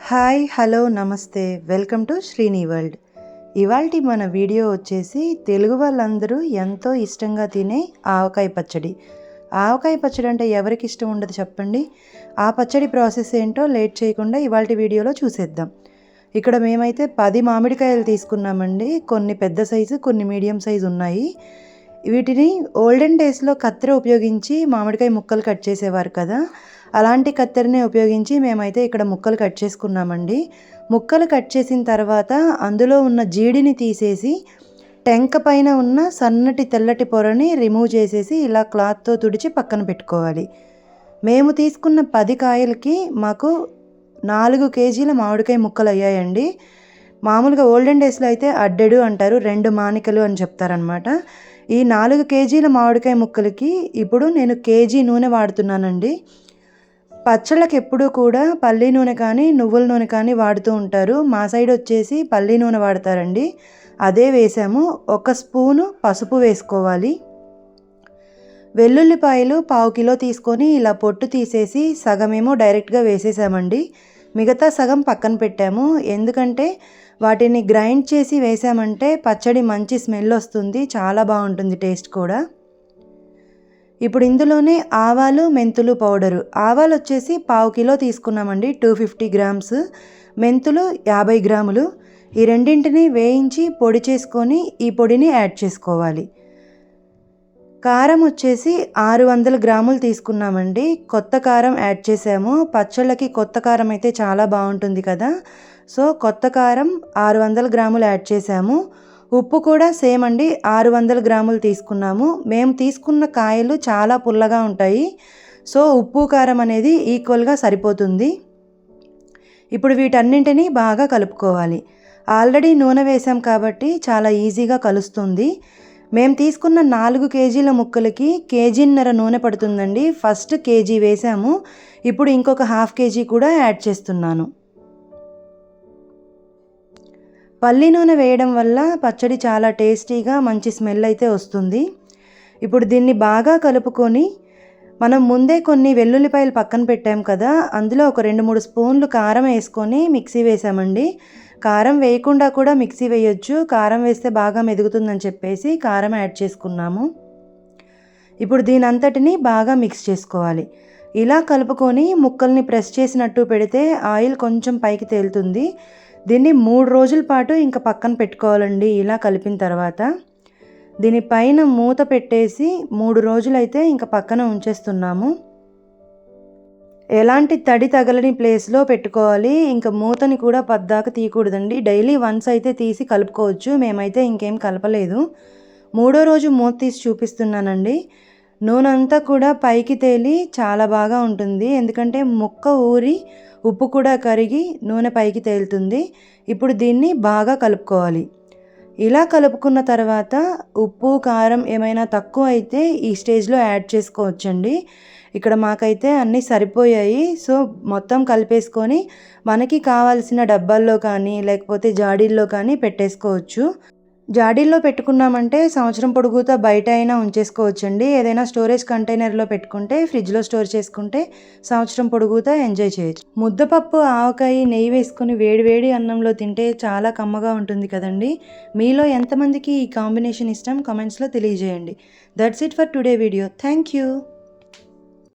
Hi hello నమస్తే. Welcome to Srini world. ఇవాల్టి మన వీడియో వచ్చేసి తెలుగు వాళ్ళందరూ ఎంతో ఇష్టంగా తినే ఆవకాయ పచ్చడి. ఆవకాయ పచ్చడి అంటే ఎవరికి ఇష్టం ఉండదు చెప్పండి. ఆ పచ్చడి ప్రాసెస్ ఏంటో లేట్ చేయకుండా ఇవాల్టి వీడియోలో చూసేద్దాం. ఇక్కడ మేమైతే పది మామిడికాయలు తీసుకున్నామండి. కొన్ని పెద్ద సైజు కొన్ని మీడియం సైజు ఉన్నాయి. వీటిని ఓల్డెన్ డేస్లో కత్తెర ఉపయోగించి మామిడికాయ ముక్కలు కట్ చేసేవారు కదా. అలాంటి కత్తెరనే ఉపయోగించి మేమైతే ఇక్కడ ముక్కలు కట్ చేసుకున్నామండి. ముక్కలు కట్ చేసిన తర్వాత అందులో ఉన్న జీడిని తీసేసి టెంక పైన ఉన్న సన్నటి తెల్లటి పొరని రిమూవ్ చేసేసి ఇలా క్లాత్తో తుడిచి పక్కన పెట్టుకోవాలి. మేము తీసుకున్న పది కాయలకి మాకు నాలుగు కేజీల మామిడికాయ ముక్కలు అయ్యాయండి. మామూలుగా ఓల్డెన్ డేస్లో అయితే అడ్డెడు అంటారు రెండు మానికలు అని చెప్తారనమాట ఈ నాలుగు కేజీల మామిడికాయ ముక్కలకి ఇప్పుడు నేను కేజీ నూనె వాడుతున్నానండి. పచ్చళ్ళకి ఎప్పుడూ కూడా పల్లి నూనె కానీ నువ్వుల నూనె కానీ వాడుతూ ఉంటారు. మా సైడ్ వచ్చేసి పల్లి నూనె వాడతారండి. అదే వేసాము. ఒక స్పూను పసుపు వేసుకోవాలి. వెల్లుల్లిపాయలు పావు కిలో తీసుకొని ఇలా పొట్టు తీసేసి సగమేమో డైరెక్ట్గా వేసేసామండి. మిగతా సగం పక్కన పెట్టాము. ఎందుకంటే వాటిని గ్రైండ్ చేసి వేసామంటే పచ్చడి మంచి స్మెల్ వస్తుంది. చాలా బాగుంటుంది టేస్ట్ కూడా. ఇప్పుడు ఇందులోనే ఆవాలు మెంతులు పౌడరు. ఆవాలు వచ్చేసి పావు కిలో తీసుకున్నామండి టూ ఫిఫ్టీ గ్రామ్స్. మెంతులు యాభై గ్రాములు. ఈ రెండింటిని వేయించి పొడి చేసుకొని ఈ పొడిని యాడ్ చేసుకోవాలి. కారం వచ్చేసి ఆరు వందల గ్రాములు తీసుకున్నామండి. కొత్త కారం యాడ్ చేసాము. పచ్చళ్ళకి కొత్త కారం అయితే చాలా బాగుంటుంది కదా. సో కొత్త కారం ఆరు వందల గ్రాములు యాడ్ చేసాము ఉప్పు కూడా సేమ్ అండి ఆరు వందల గ్రాములు తీసుకున్నాము. మేము తీసుకున్న కాయలు చాలా పుల్లగా ఉంటాయి. సో ఉప్పు కారం అనేది ఈక్వల్గా సరిపోతుంది. ఇప్పుడు వీటన్నింటినీ బాగా కలుపుకోవాలి. ఆల్రెడీ నూనె వేసాం కాబట్టి చాలా ఈజీగా కలుస్తుంది. మేము తీసుకున్న నాలుగు కేజీల ముక్కలకి కేజీన్నర నూనె పడుతుందండి. ఫస్ట్ కేజీ వేసాము. ఇప్పుడు ఇంకొక హాఫ్ కేజీ కూడా యాడ్ చేస్తున్నాను. పల్లి నూనె వేయడం వల్ల పచ్చడి చాలా టేస్టీగా మంచి స్మెల్ అయితే వస్తుంది. ఇప్పుడు దీన్ని బాగా కలుపుకొని మనం ముందే కొన్ని వెల్లుల్లిపాయలు పక్కన పెట్టాం కదా అందులో ఒక రెండు మూడు స్పూన్లు కారం వేసుకొని మిక్సీ వేసామండి. కారం వేయకుండా కూడా మిక్సీ వేయొచ్చు. కారం వేస్తే బాగా మెదుగుతుందని చెప్పేసి కారం యాడ్ చేసుకున్నాము. ఇప్పుడు దీని అంతటిని బాగా మిక్స్ చేసుకోవాలి. ఇలా కలుపుకొని ముక్కల్ని ప్రెస్ చేసినట్టు పెడితే ఆయిల్ కొంచెం పైకి తేలుతుంది. దీన్ని మూడు రోజుల పాటు ఇంకా పక్కన పెట్టుకోవాలండి ఇలా కలిపిన తర్వాత. దీనిపైన మూత పెట్టేసి మూడు రోజులైతే ఇంకా పక్కన ఉంచేస్తున్నాము. ఎలాంటి తడి తగలని ప్లేస్లో పెట్టుకోవాలి ఇంకా మూతని కూడా పద్దాక తీయకూడదండి. డైలీ వన్స్ అయితే తీసి కలుపుకోవచ్చు మేమైతే ఇంకేం కలపలేదు. మూడో రోజు మూత తీసి చూపిస్తున్నానండి. నూనె అంతా కూడా పైకి తేలి చాలా బాగా ఉంటుంది. ఎందుకంటే ముక్క ఊరి ఉప్పు కూడా కరిగి నూనె పైకి తేలుతుంది. ఇప్పుడు దీన్ని బాగా కలుపుకోవాలి. ఇలా కలుపుకున్న తర్వాత ఉప్పు కారం ఏమైనా తక్కువ అయితే ఈ స్టేజ్లో యాడ్ చేసుకోవచ్చండి. ఇక్కడ మాకైతే అన్నీ సరిపోయాయి. సో మొత్తం కలిపేసుకొని మనకి కావాల్సిన డబ్బాల్లో కానీ లేకపోతే జాడీల్లో కానీ పెట్టేసుకోవచ్చు. జాడీల్లో పెట్టుకున్నామంటే సంవత్సరం పొడుగుతా బయట అయినా ఉంచేసుకోవచ్చండి. ఏదైనా స్టోరేజ్ కంటైనర్లో పెట్టుకుంటే ఫ్రిడ్జ్లో స్టోర్ చేసుకుంటే సంవత్సరం పొడుగుతా ఎంజాయ్ చేయొచ్చు. ముద్దపప్పు ఆవకాయ నెయ్యి వేసుకుని వేడివేడి అన్నంలో తింటే చాలా కమ్మగా ఉంటుంది కదండి. మీలో ఎంతమందికి ఈ కాంబినేషన్ ఇష్టం? కామెంట్స్లో తెలియజేయండి. That's it for today video thank you